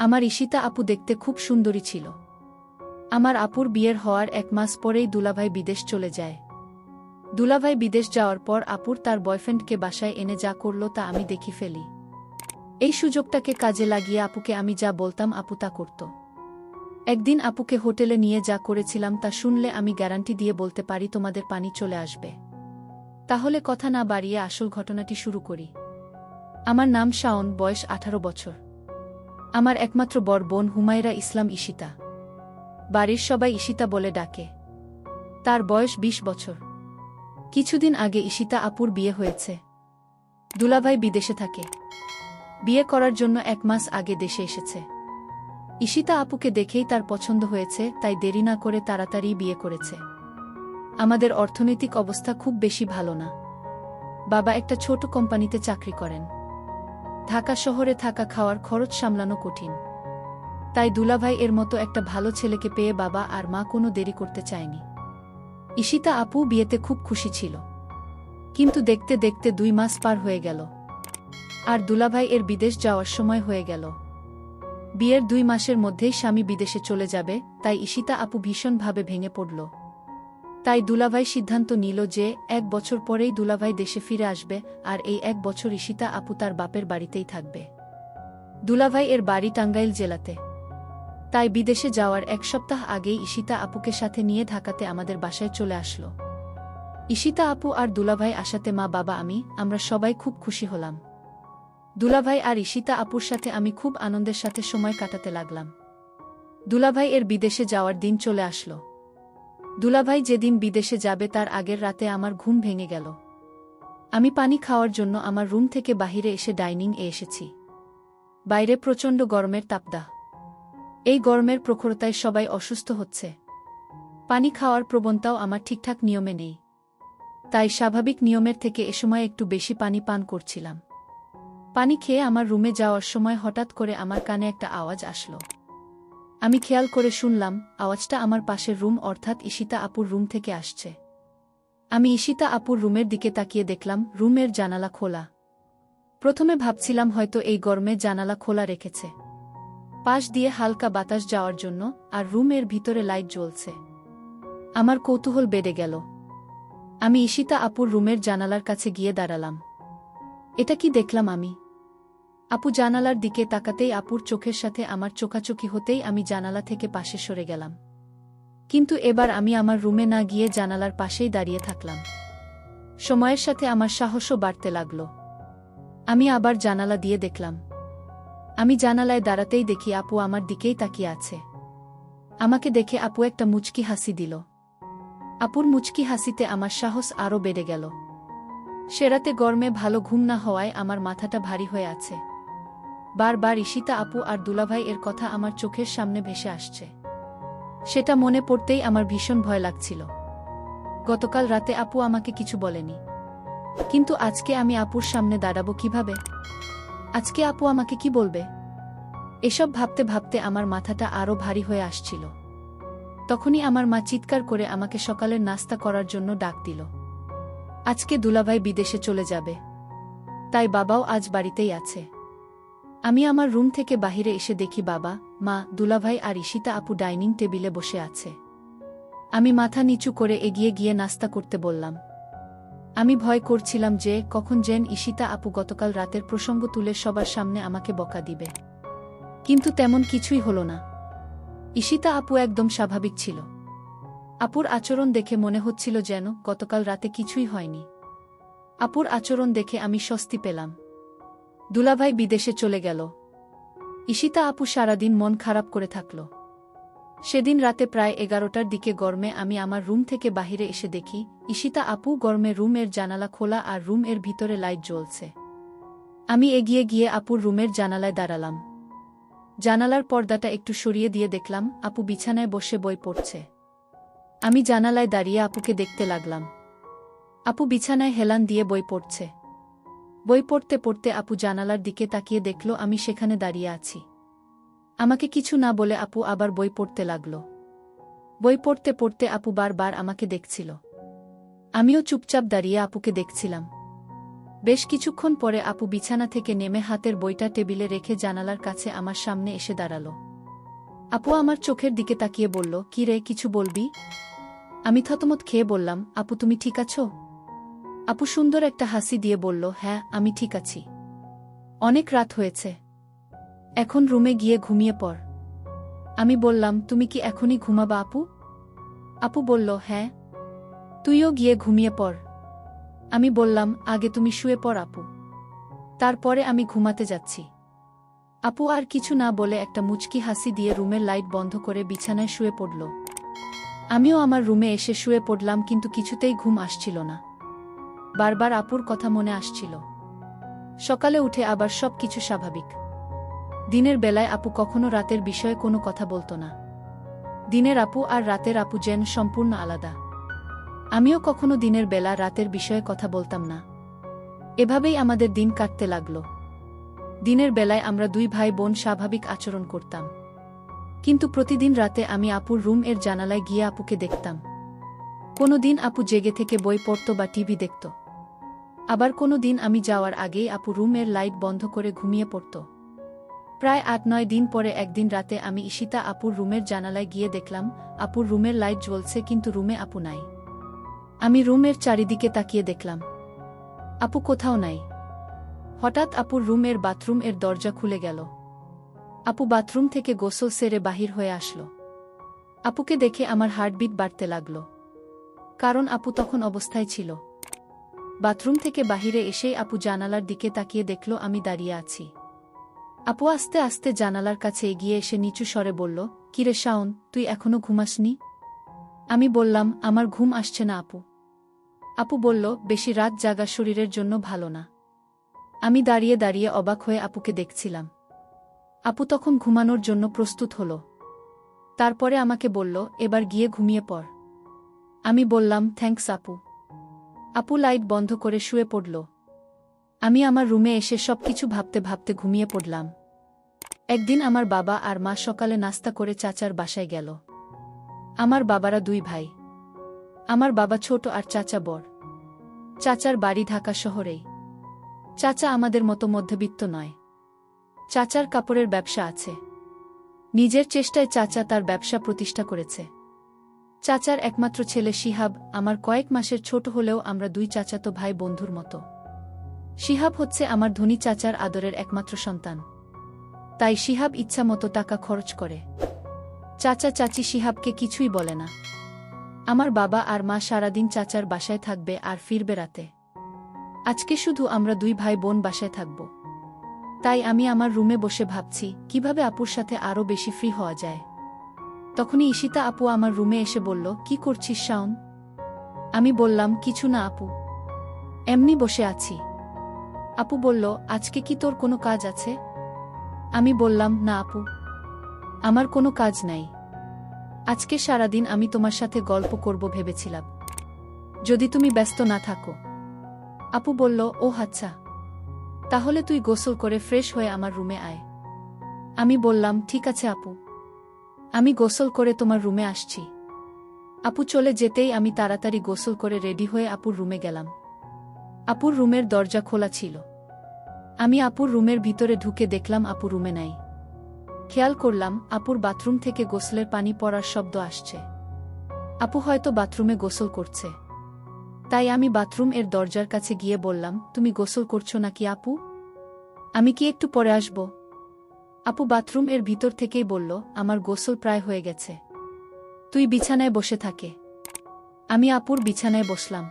আমার ঈশিতা আপু দেখতে খুব সুন্দরী ছিল। আমার আপুর বিয়ের হওয়ার এক মাস পরেই দুলাভাই বিদেশ চলে যায়। দুলাভাই বিদেশ যাওয়ার পর আপুর তার বয়ফ্রেন্ডকে বাসায় এনে যা করল তা আমি দেখি ফেলি। এই সুযোগটাকে কাজে লাগিয়ে আপুকে আমি যা বলতাম আপু তা করত। একদিন আপুকে হোটেলে নিয়ে যা করেছিলাম তা শুনলে আমি গ্যারান্টি দিয়ে বলতে পারি তোমাদের পানি চলে আসবে। তাহলে কথা না বাড়িয়ে আসল ঘটনাটি শুরু করি। আমার নাম শাওন, বয়স আঠারো বছর। আমার একমাত্র বর বোন হুমায়রা ইসলাম ঈশিতা। বাড়ির সবাই ঈশিতা বলে ডাকে। তার বয়স ২০ বছর। কিছুদিন আগে ঈশিতা আপুর বিয়ে হয়েছে। দুলাভাই বিদেশে থাকে। বিয়ে করার জন্য এক মাস আগে দেশে এসেছে। ঈশিতা আপুকে দেখেই তার পছন্দ হয়েছে, তাই দেরি না করে তাড়াতাড়ি বিয়ে করেছে। আমাদের অর্থনৈতিক অবস্থা খুব বেশি ভালো না। বাবা একটা ছোট কোম্পানিতে চাকরি করেন। ঢাকা শহরে থাকা খাওয়ার খরচ সামলানো কঠিন। তাই দুলাভাই এর মতো একটা ভালো ছেলেকে পেয়ে বাবা আর মা কোনো দেরি করতে চায়নি। ঈশিতা আপু বিয়েতে খুব খুশি ছিল। কিন্তু দেখতে দেখতে দুই মাস পার হয়ে গেল। আর দুলাভাই এর বিদেশ যাওয়ার সময় হয়ে গেল। বিয়ের দুই মাসের মধ্যেই স্বামী বিদেশে চলে যাবে, তাই ঈশিতা আপু ভীষণভাবে ভেঙে পড়ল। তাই দুলাভাই সিদ্ধান্ত নিল যে এক বছর পরেই দুলাভাই দেশে ফিরে আসবে আর এই এক বছর ঈশিতা আপু তার বাপের বাড়িতেই থাকবে। দুলাভাই এর বাড়ি টাঙ্গাইল জেলাতে। তাই বিদেশে যাওয়ার এক সপ্তাহ আগেই ঈশিতা আপুকে সাথে নিয়ে ঢাকাতে আমাদের বাসায় চলে আসলো। ঈশিতা আপু আর দুলাভাই আসাতে মা, বাবা, আমি, আমরা সবাই খুব খুশি হলাম। দুলাভাই আর ঈশিতা আপুর সাথে আমি খুব আনন্দের সাথে সময় কাটাতে লাগলাম। দুলাভাই এর বিদেশে যাওয়ার দিন চলে আসলো। দুলাভাই যেদিন বিদেশে যাবে তার আগের রাতে আমার ঘুম ভেঙে গেল। আমি পানি খাওয়ার জন্য আমার রুম থেকে বাহিরে এসে ডাইনিং এ এসেছি। বাইরে প্রচণ্ড গরমের তাপদাহ। এই গরমের প্রখরতায় সবাই অসুস্থ হচ্ছে। পানি খাওয়ার প্রবণতাও আমার ঠিকঠাক নিয়মে নেই। তাই স্বাভাবিক নিয়মের থেকে এ সময় একটু বেশি পানি পান করছিলাম। পানি খেয়ে আমার রুমে যাওয়ার সময় হঠাৎ করে আমার কানে একটা আওয়াজ আসলো। আমি খেয়াল করে শুনলাম, আওয়াজটা আমার পাশের রুম, অর্থাৎ ঈশিতা আপুর রুম থেকে আসছে। আমি ঈশিতা আপুর রুমের দিকে তাকিয়ে দেখলাম, রুমের জানালা খোলা। প্রথমে ভাবছিলাম হয়তো এই গরমে জানালা খোলা রেখেছে। পাশ দিয়ে হালকা বাতাস যাওয়ার জন্য, আর রুমের ভিতরে লাইট জ্বলছে। আমার কৌতূহল বেড়ে গেল। আমি ঈশিতা আপুর রুমের জানালার কাছে গিয়ে দাঁড়ালাম। এটা কি দেখলাম আমি? আপু জানালার দিকে তাকাতেই আপুর চোখের সাথে আমার চোখাচোখি হতেই আমি জানালা থেকে পাশে সরে গেলাম। কিন্তু এবার আমি আমার রুমে না গিয়ে জানালার পাশেই দাঁড়িয়ে থাকলাম। সময়ের সাথে আমার সাহসও বাড়তে লাগল। আমি আবার জানালা দিয়ে দেখলাম। আমি জানালায় দাঁড়াতেই দেখি আপু আমার দিকেই তাকিয়ে আছে। আমাকে দেখে আপু একটা মুচকি হাসি দিল। আপুর মুচকি হাসিতে আমার সাহস আরও বেড়ে গেল। সেরাতে গরমে ভালো ঘুম না হওয়ায় আমার মাথাটা ভারী হয়ে আছে। বারবার ঈশিতা আপু আর দুলাভাই এর কথা আমার চোখের সামনে ভেসে আসছে। সেটা মনে পড়তেই আমার ভীষণ ভয় লাগছিল। গতকাল রাতে আপু আমাকে কিছু বলেনি। কিন্তু আজকে আমি আপুর সামনে দাঁড়াবো কীভাবে? আজকে আপু আমাকে কি বলবে? এসব ভাবতে ভাবতে আমার মাথাটা আরও ভারী হয়ে আসছিল। তখনই আমার মা চিৎকার করে আমাকে সকালের নাস্তা করার জন্য ডাক দিল। আজকে দুলাভাই বিদেশে চলে যাবে। তাই বাবাও আজ বাড়িতেই আছে। আমি আমার রুম থেকে বাহিরে এসে দেখি বাবা, মা, দুলাভাই আর ঈশিতা আপু ডাইনিং টেবিলে বসে আছে। আমি মাথা নিচু করে এগিয়ে গিয়ে নাস্তা করতে বললাম। আমি ভয় করছিলাম যে কখন জেন ঈশিতা আপু গতকাল রাতের প্রসঙ্গ তুলে সবার সামনে আমাকে বকা দিবে। কিন্তু তেমন কিছুই হল না। ঈশিতা আপু একদম স্বাভাবিক ছিল। আপুর আচরণ দেখে মনে হচ্ছিল যেন গতকাল রাতে কিছুই হয়নি। আপুর আচরণ দেখে আমি স্বস্তি পেলাম। দুলাভাই বিদেশে চলে গেল। ঈশিতা আপু সারাদিন মন খারাপ করে থাকল। সেদিন রাতে প্রায় এগারোটার দিকে গরমে আমি আমার রুম থেকে বাহিরে এসে দেখি, ঈশিতা আপু গরমে রুমের জানালা খোলা আর রুম এর ভিতরে লাইট জ্বলছে। আমি এগিয়ে গিয়ে আপুর রুমের জানালায় দাঁড়ালাম। জানালার পর্দাটা একটু সরিয়ে দিয়ে দেখলাম, আপু বিছানায় বসে বই পড়ছে। আমি জানালায় দাঁড়িয়ে আপুকে দেখতে লাগলাম। আপু বিছানায় হেলান দিয়ে বই পড়ছে। বই পড়তে পড়তে আপু জানালার দিকে তাকিয়ে দেখল, আমি সেখানে দাঁড়িয়ে আছি। আমাকে কিছু না বলে আপু আবার বই পড়তে লাগল। বই পড়তে পড়তে আপু বারবার আমাকে দেখছিল। আমিও চুপচাপ দাঁড়িয়ে আপুকে দেখছিলাম। বেশ কিছুক্ষণ পরে আপু বিছানা থেকে নেমে হাতের বইটা টেবিলে রেখে জানালার কাছে আমার সামনে এসে দাঁড়াল। আপু আমার চোখের দিকে তাকিয়ে বলল, কি রে, কিছু বলবি? আমি থতমত খেয়ে বললাম, আপু তুমি ঠিক আছো? আপু সুন্দর একটা হাসি দিয়ে বলল হ্যাঁ আমি ঠিক আছি। অনেক রাত হয়েছে। এখন রুমে গিয়ে ঘুমিয়ে পড়। আমি বললাম, তুমি কি এখনই ঘুমাবা আপু? আপু বলল হ্যাঁ। তুইও গিয়ে ঘুমিয়ে পড়। আমি বললাম, আগে তুমি শুয়ে পড় আপু। তারপরে আমি ঘুমাতে যাচ্ছি। আপু আর কিছু না বলে একটা মুচকি হাসি দিয়ে রুমের লাইট বন্ধ করে বিছানায় শুয়ে পড়ল। আমিও আমার রুমে এসে শুয়ে পড়লাম, কিন্তু কিছুতেই ঘুম আসছিল না। বারবার আপুর কথা মনে আসছিল। সকালে উঠে আবার সব কিছু স্বাভাবিক। দিনের বেলায় আপু কখনো রাতের বিষয়ে কোনো কথা বলতো না। দিনের আপু আর রাতের আপু যেন সম্পূর্ণ আলাদা। আমিও কখনো দিনের বেলা রাতের বিষয়ে কথা বলতাম না। এভাবেই আমাদের দিন কাটতে লাগল। দিনের বেলায় আমরা দুই ভাই বোন স্বাভাবিক আচরণ করতাম। কিন্তু প্রতিদিন রাতে আমি আপুর রুম এর জানালায় গিয়ে আপুকে দেখতাম। কোনো দিন আপু জেগে থেকে বই পড়ত বা টিভি দেখত। আবার কোনো দিন আমি যাওয়ার আগেই আপু রুমের লাইট বন্ধ করে ঘুমিয়ে পড়ত। প্রায় আট নয় দিন পরে একদিন রাতে আমি ঈশিতা আপুর রুমের জানালায় গিয়ে দেখলাম, আপুর রুমের লাইট জ্বলছে কিন্তু রুমে আপু নাই। আমি রুমের চারিদিকে তাকিয়ে দেখলাম। আপু কোথাও নাই। হঠাৎ আপুর রুমের বাথরুম এর দরজা খুলে গেল। আপু বাথরুম থেকে গোসল সেরে বাহির হয়ে আসলো। আপুকে দেখে আমার হার্টবিট বাড়তে লাগল। কারণ আপু তখন অবস্থায় ছিল। বাথরুম থেকে বাহিরে এসেই আপু জানালার দিকে তাকিয়ে দেখল, আমি দাঁড়িয়ে আছি। আপু আস্তে আস্তে জানালার কাছে এগিয়ে এসে নিচু স্বরে বলল, কিরে শাওন, তুই এখনও ঘুমাসনি? আমি বললাম, আমার ঘুম আসছে না আপু। আপু বলল, বেশি রাত জাগা শরীরের জন্য ভালো না। আমি দাঁড়িয়ে দাঁড়িয়ে অবাক হয়ে আপুকে দেখছিলাম। আপু তখন ঘুমানোর জন্য প্রস্তুত হল। তারপরে আমাকে বলল, এবার গিয়ে ঘুমিয়ে পড়। আমি বললাম, থ্যাঙ্কস আপু। আপু লাইট বন্ধ করে শুয়ে পড়ল। আমি আমার রুমে এসে সব কিছু ভাবতে ভাবতে ঘুমিয়ে পড়লাম। একদিন আমার বাবা আর মা সকালে নাস্তা করে চাচার বাসায় গেল। আমার বাবারা দুই ভাই। আমার বাবা ছোট আর চাচা বড়। চাচার বাড়ি ঢাকা শহরেই। চাচা আমাদের মতো মধ্যবিত্ত নয়। চাচার কাপড়ের ব্যবসা আছে। নিজের চেষ্টায় চাচা তার ব্যবসা প্রতিষ্ঠা করেছে। চাচার একমাত্র ছেলে শিহাব, আমার কয়েক মাসের ছোট হলেও আমরা দুই চাচাতো ভাই বন্ধুর মতো। শিহাব হচ্ছে আমার ধনী চাচার আদরের একমাত্র সন্তান। তাই শিহাব ইচ্ছা মতো টাকা খরচ করে। চাচা চাচি শিহাবকে কিছুই বলে না। আমার বাবা আর মা সারাদিন চাচার বাসায় থাকবে আর ফিরবে রাতে। আজকে শুধু আমরা দুই ভাই বোন বাসায় থাকব। তাই আমি আমার রুমে বসে ভাবছি, কীভাবে আপুর সাথে আরও বেশি ফ্রি হওয়া যায়। তখনই ঈশিতা আপু আমার রুমে এসে বলল, কি করছিস শাওন? আমি বললাম, কিছু না আপু। এমনি বসে আছি। আপু বলল, আজকে কি তোর কোনো কাজ আছে? আমি বললাম, না আপু। আমার কোনো কাজ নাই। আজকে সারাদিন আমি তোমার সাথে গল্প করব ভেবেছিলাম। যদি তুমি ব্যস্ত না থাকো। আপু বলল, ও আচ্ছা। তাহলে তুই গোসল করে ফ্রেশ হয়ে আমার রুমে আয়। আমি বললাম, ঠিক আছে আপু। আমি গোসল করে তোমার রুমে আসছি। আপু চলে যেতেই আমি তাড়াতাড়ি গোসল করে রেডি হয়ে আপুর রুমে গেলাম। আপুর রুমের দরজা খোলা ছিল। আমি আপুর রুমের ভিতরে ঢুকে দেখলাম আপু রুমে নাই। খেয়াল করলাম, আপুর বাথরুম থেকে গোসলের পানি পড়ার শব্দ আসছে। আপু হয়তো বাথরুমে গোসল করছে। তাই আমি বাথরুম এর দরজার কাছে গিয়ে বললাম, তুমি গোসল করছ নাকি আপু? আমি কি একটু পরে আসব? আপু বাথরুম এর ভিতর থেকেই বলল, আমার গোসল প্রায় হয়ে গেছে। তুই বিছানায় বসে থাকে। আমি আপুর বিছানায় বসলাম।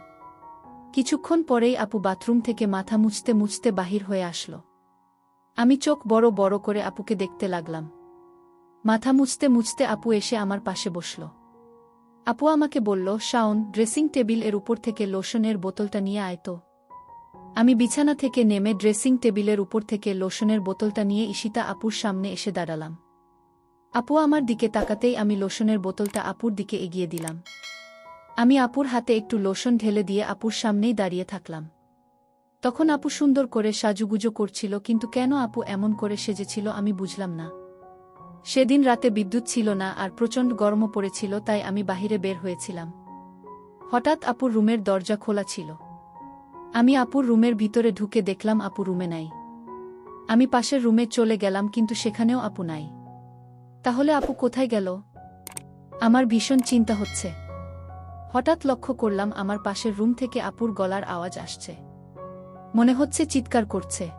কিছুক্ষণ পরেই আপু বাথরুম থেকে মাথা মুছতে মুছতে বাহির হয়ে আসলো। আমি চোখ বড় বড় করে আপুকে দেখতে লাগলাম। মাথা মুছতে মুছতে আপু এসে আমার পাশে বসল। আপু আমাকে বলল, শাওন, ড্রেসিং টেবিলের উপর থেকে লোশনের বোতলটা নিয়ে আয় তো। আমি বিছানা থেকে নেমে ড্রেসিং টেবিলের উপর থেকে লোশনের বোতলটা নিয়ে ঈশিতা আপুর সামনে এসে দাঁড়ালাম। আপু আমার দিকে তাকাতেই আমি লোশনের বোতলটা আপুর দিকে এগিয়ে দিলাম। আমি আপুর হাতে একটু লোশন ঢেলে দিয়ে আপুর সামনেই দাঁড়িয়ে থাকলাম। তখন আপু সুন্দর করে সাজুগুজো করছিল, কিন্তু কেন আপু এমন করে সেজেছিল আমি বুঝলাম না। সেদিন রাতে বিদ্যুৎ ছিল না আর প্রচণ্ড গরমও পড়েছিল, তাই আমি বাহিরে বের হয়েছিলাম। হঠাৎ আপুর রুমের দরজা খোলা ছিল। আমি আপুর রুমের ভিতরে ঢুকে দেখলাম আপু রুমে নাই। আমি পাশের রুমে চলে গেলাম কিন্তু সেখানেও আপু নাই। তাহলে আপু কোথায় গেল? আমার ভীষণ চিন্তা হচ্ছে। হঠাৎ লক্ষ্য করলাম আমার পাশের রুম থেকে আপুর গলার আওয়াজ আসছে। মনে হচ্ছে চিৎকার করছে।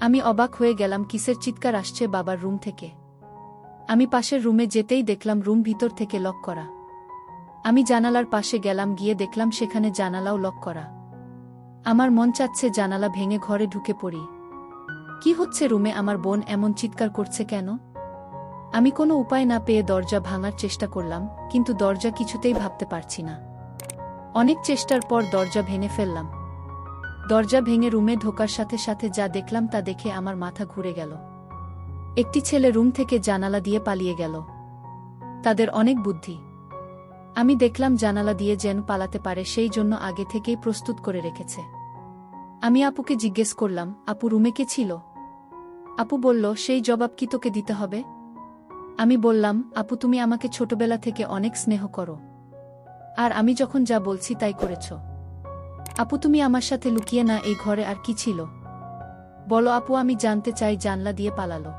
আমি অবাক হয়ে গেলাম কিসের চিৎকার আসছে বাবার রুম থেকে। আমি পাশের রুমে যেতেই দেখলাম রুম ভিতর থেকে লক করা। আমি জানালার পাশে গেলাম গিয়ে দেখলাম সেখানে জানালাও লক করা। আমার মন চাচ্ছে জানালা ভেঙে ঘরে ঢুকে পড়ি। কি হচ্ছে রুমে আমার বোন এমন চিৎকার করছে কেন? আমি কোনো উপায় না পেয়ে দরজা ভাঙার চেষ্টা করলাম, কিন্তু দরজা কিছুতেই ভাবতে পারছি না। অনেক চেষ্টার পর দরজা ভেঙে ফেললাম। দরজা ভেঙে রুমে ঢোকার সাথে সাথে যা দেখলাম তা দেখে আমার মাথা ঘুরে গেল। একটি ছেলে রুম থেকে জানালা দিয়ে পালিয়ে গেল। তাদের অনেক বুদ্ধি। আমি দেখলাম জানালা দিয়ে যেন পালাতে পারে, সেই জন্য আগে থেকেই প্রস্তুত করে রেখেছে। আমি আপুকে জিজ্ঞেস করলাম, আপু, রুমে কে ছিল? আপু বলল, সেই জবাব কি তোকে দিতে হবে? আমি বললাম, আপু, তুমি আমাকে ছোটবেলা থেকে অনেক স্নেহ করো। আর আমি যখন যা বলছি তাই করেছ। আপু, তুমি আমার সাথে লুকিয়ে না, এই ঘরে আর কি ছিল? বলো, আপু, আমি জানতে চাই জানলা দিয়ে পালালো।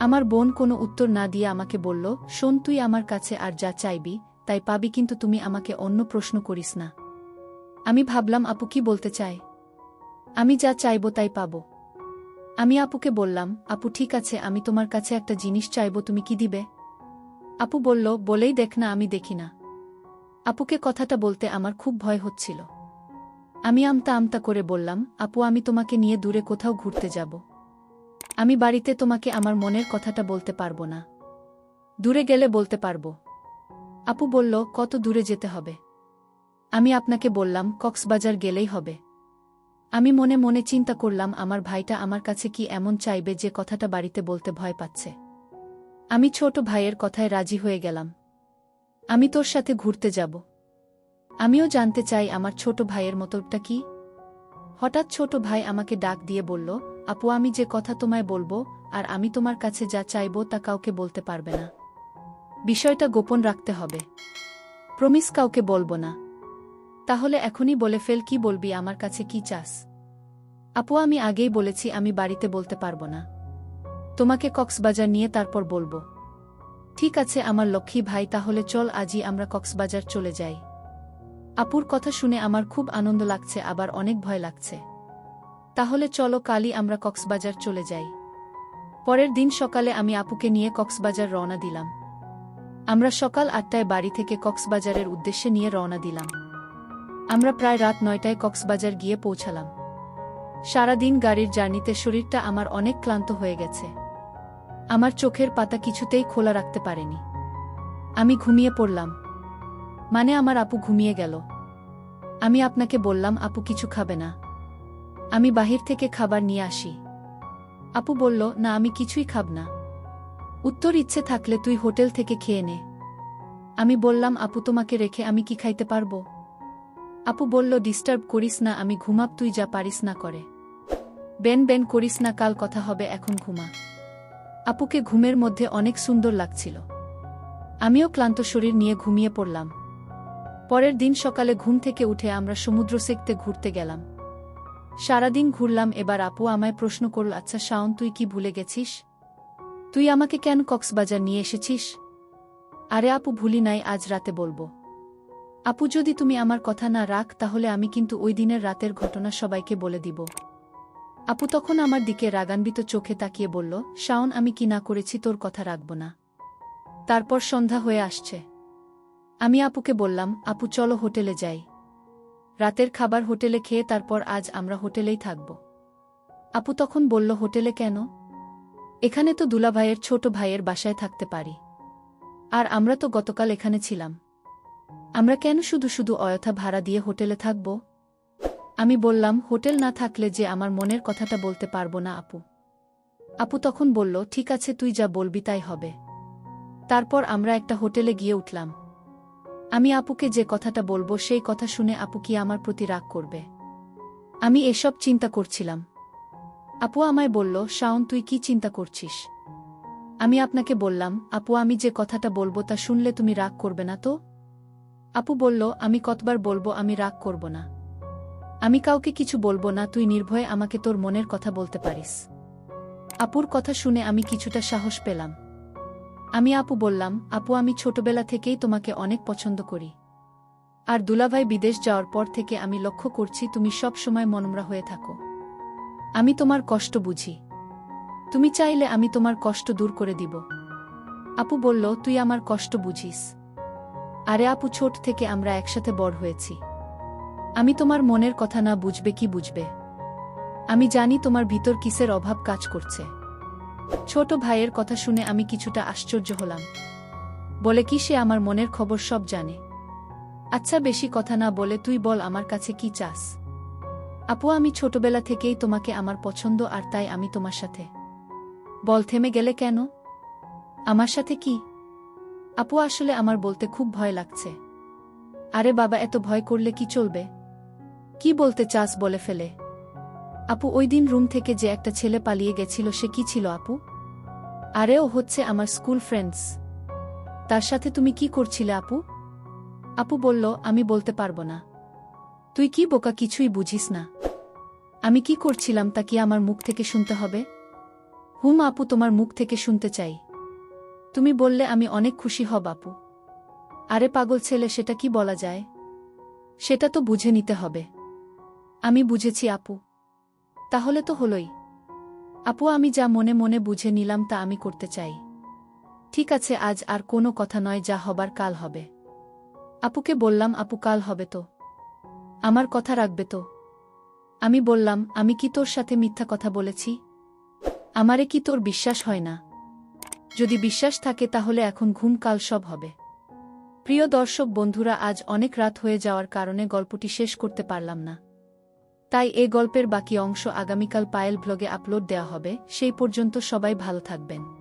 আমার বোন কোনো উত্তর না দিয়ে আমাকে বলল, শোন, তুই আমার কাছে আর যা চাইবি তাই পাবি কিন্তু তুমি আমাকে অন্য প্রশ্ন করিস না। আমি ভাবলাম, আপু কি বলতে চায়? আমি যা চাইব তাই পাব। আমি আপুকে বললাম, আপু ঠিক আছে, আমি তোমার কাছে একটা জিনিস চাইব, তুমি কি দিবে? আপু বলল, বলেই দেখ না, আমি দেখি না। আপুকে কথাটা বলতে আমার খুব ভয় হচ্ছিল। আমি আমতা আমতা করে বললাম, আপু, আমি তোমাকে নিয়ে দূরে কোথাও ঘুরতে যাব। আমি বাড়িতে তোমাকে আমার মনের কথাটা বলতে পারব না। দূরে গেলে বলতে পারব। আপু বলল, কত দূরে যেতে হবে? আমি আপনাকে বললাম, কক্সবাজার গেলেই হবে। আমি মনে মনে চিন্তা করলাম, আমার ভাইটা আমার কাছে কি এমন চাইবে যে কথাটা বাড়িতে বলতে ভয় পাচ্ছে? আমি ছোট ভাইয়ের কথায় রাজি হয়ে গেলাম। আমি তোর সাথে ঘুরতে যাব। আমিও জানতে চাই, আমার ছোট ভাইয়ের মতলবটা কি? হঠাৎ ছোট ভাই আমাকে ডাক দিয়ে বলল, আপু, আমি যে কথা তোমায় বলব, আর আমি তোমার কাছে যা চাইব তা কাউকে বলতে পারবে না। বিষয়টা গোপন রাখতে হবে। প্রমিস কাউকে বলব না। তাহলে এখনই বলে ফেল কি বলবি আমার কাছে কি চাস? আপু, আমি আগেই বলেছি আমি বাড়িতে বলতে পারব না। তোমাকে কক্সবাজার নিয়ে তারপর বলব। ঠিক আছে আমার লক্ষ্মী ভাই, তাহলে চল আজই আমরা কক্সবাজার চলে যাই। আপুর কথা শুনে আমার খুব আনন্দ লাগছে, আবার অনেক ভয় লাগছে। তাহলে চলো কালই আমরা কক্সবাজার চলে যাই। পরের দিন সকালে আমি আপুকে নিয়ে কক্সবাজার রওনা দিলাম। আমরা সকাল আটটায় বাড়ি থেকে কক্সবাজারের উদ্দেশ্যে নিয়ে রওনা দিলাম। আমরা প্রায় রাত নয়টায় কক্সবাজার গিয়ে পৌঁছালাম। সারাদিন গাড়ির জার্নিতে শরীরটা আমার অনেক ক্লান্ত হয়ে গেছে। আমার চোখের পাতা কিছুতেই খোলা রাখতে পারেনি। আমি ঘুমিয়ে পড়লাম। মানে আমার আপু ঘুমিয়ে গেল। আমি আপনাকে বললাম, আপু কিছু খাবে না। আমি বাহির থেকে খাবার নিয়ে আসি। আপু বলল, না, আমি কিছুই খাব না। উত্তর ইচ্ছে থাকলে তুই হোটেল থেকে খেয়ে নে। আমি বললাম, আপু, তোমাকে রেখে আমি কি খাইতে পারব? আপু বলল, ডিস্টার্ব করিস না, আমি ঘুমাব, তুই যা পারিস না করে। বেন বেন করিস না, কাল কথা হবে, এখন ঘুমা। আপুকে ঘুমের মধ্যে অনেক সুন্দর লাগছিল। আমিও ক্লান্ত শরীর নিয়ে ঘুমিয়ে পড়লাম। পরের দিন সকালে ঘুম থেকে উঠে আমরা সমুদ্র সেকতে ঘুরতে গেলাম। সারাদিন ঘুরলাম, এবার আপু আমায় প্রশ্ন করল আচ্ছা শাওন, তুই কি ভুলে গেছিস? তুই আমাকে কেন কক্সবাজার নিয়ে এসেছিস? আরে আপু, ভুলি নাই, আজ রাতে বলব। আপু, যদি তুমি আমার কথা না রাখ, তাহলে আমি কিন্তু ওই দিনের রাতের ঘটনা সবাইকে বলে দিব। আপু তখন আমার দিকে রাগান্বিত চোখে তাকিয়ে বলল, শাওন, আমি কি না করেছি তোর কথা রাখব না। তারপর সন্ধ্যা হয়ে আসছে। আমি আপুকে বললাম, আপু, চলো হোটেলে যাই। রাতের খাবার হোটেলে খেয়ে তারপর আজ আমরা হোটেলেই থাকব। আপু তখন বলল, হোটেলে কেন? এখানে তো দুলাভাইয়ের ছোট ভাইয়ের বাসায় থাকতে পারি। আর আমরা তো গতকাল এখানে ছিলাম। আমরা কেন শুধু শুধু অয়থা ভাড়া দিয়ে হোটেলে থাকব? আমি বললাম, হোটেল না থাকলে যে আমার মনের কথাটা বলতে পারব না আপু। আপু তখন বলল, ঠিক আছে, তুই যা বলবি তাই হবে। তারপর আমরা একটা হোটেলে গিয়ে উঠলাম। আমি আপুকে যে কথাটা বলব সেই কথা শুনে আপু কি আমার প্রতি রাগ করবে? আমি এসব চিন্তা করছিলাম। আপু আমায় বলল, শাওন, তুই কি চিন্তা করছিস? আমি আপনাকে বললাম, আপু, আমি যে কথাটা বলব তা শুনলে তুমি রাগ করবে না তো? আপু বলল, আমি কতবার বলব, আমি রাগ করব না। আমি কাউকে কিছু বলব না, তুই নির্ভয়ে আমাকে তোর মনের কথা বলতে পারিস। আপুর কথা শুনে আমি কিছুটা সাহস পেলাম। আমি আপু বললাম, আপু, আমি ছোটবেলা থেকেই তোমাকে অনেক পছন্দ করি। আর দুলাভাই বিদেশ যাওয়ার পর থেকে আমি লক্ষ্য করছি তুমি সব সময় মনমরা হয়ে থাকো। আমি তোমার কষ্ট বুঝি। তুমি চাইলে আমি তোমার কষ্ট দূর করে দিব। আপু বলল, তুই আমার কষ্ট বুঝিস। আরে আপু, ছোট থেকে আমরা একসাথে বড় হয়েছি। আমি তোমার মনের কথা না বুঝবে কি বুঝবে? আমি জানি তোমার ভিতর কিসের অভাব কাজ করছে। ছোট ভাইয়ের কথা শুনে আমি কিছুটা আশ্চর্য হলাম। বলে, কি সে আমার মনের খবর সব জানে। আচ্ছা বেশি কথা না বলে তুই বল আমার কাছে কি চাস? আপু, আমি ছোটবেলা থেকেই তোমাকে আমার পছন্দ আর তাই আমি তোমার সাথে। বল, থেমে গেলে কেন? আমার সাথে কি? আপু, আসলে আমার বলতে খুব ভয় লাগছে। আরে বাবা, এত ভয় করলে কি চলবে? কি বলতে চাস বলে ফেলে। আপু, ওই দিন রুম থেকে যে একটা ছেলে পালিয়ে গেছিল, সে কি ছিল আপু? আরে, ও হচ্ছে আমার স্কুল ফ্রেন্ডস। তার সাথে তুমি কি করছিলে আপু? আপু বলল, আমি বলতে পারব না। তুই কি বোকা কিছুই বুঝিস না। আমি কি করছিলাম তা কি আমার মুখ থেকে শুনতে হবে? হুম আপু তোমার মুখ থেকে শুনতে চাই। তুমি বললে আমি অনেক খুশি হব আপু। আরে পাগল ছেলে, সেটা কি বলা যায়? সেটা তো বুঝে নিতে হবে। আমি বুঝেছি আপু। তাহলে তো হলোই। আপু, আমি যা মনে মনে বুঝে নিলাম তা আমি করতে চাই। ঠিক আছে, আজ আর কোনো কথা নয়, যা হবার কাল হবে। আপুকে বললাম, আপু, কাল হবে তো। আমার কথা রাখবে তো? আমি বললাম, আমি কি তোর সাথে মিথ্যা কথা বলেছি? আমারে কি তোর বিশ্বাস হয় না? যদি বিশ্বাস থাকে তাহলে এখন ঘুম কাল সব হবে। প্রিয় দর্শক বন্ধুরা, আজ অনেক রাত হয়ে যাওয়ার কারণে গল্পটি শেষ করতে পারলাম না। তাই এ গল্পের বাকি অংশ আগামীকাল পায়েল ব্লগে আপলোড দেওয়া হবে। সেই পর্যন্ত সবাই ভালো থাকবেন।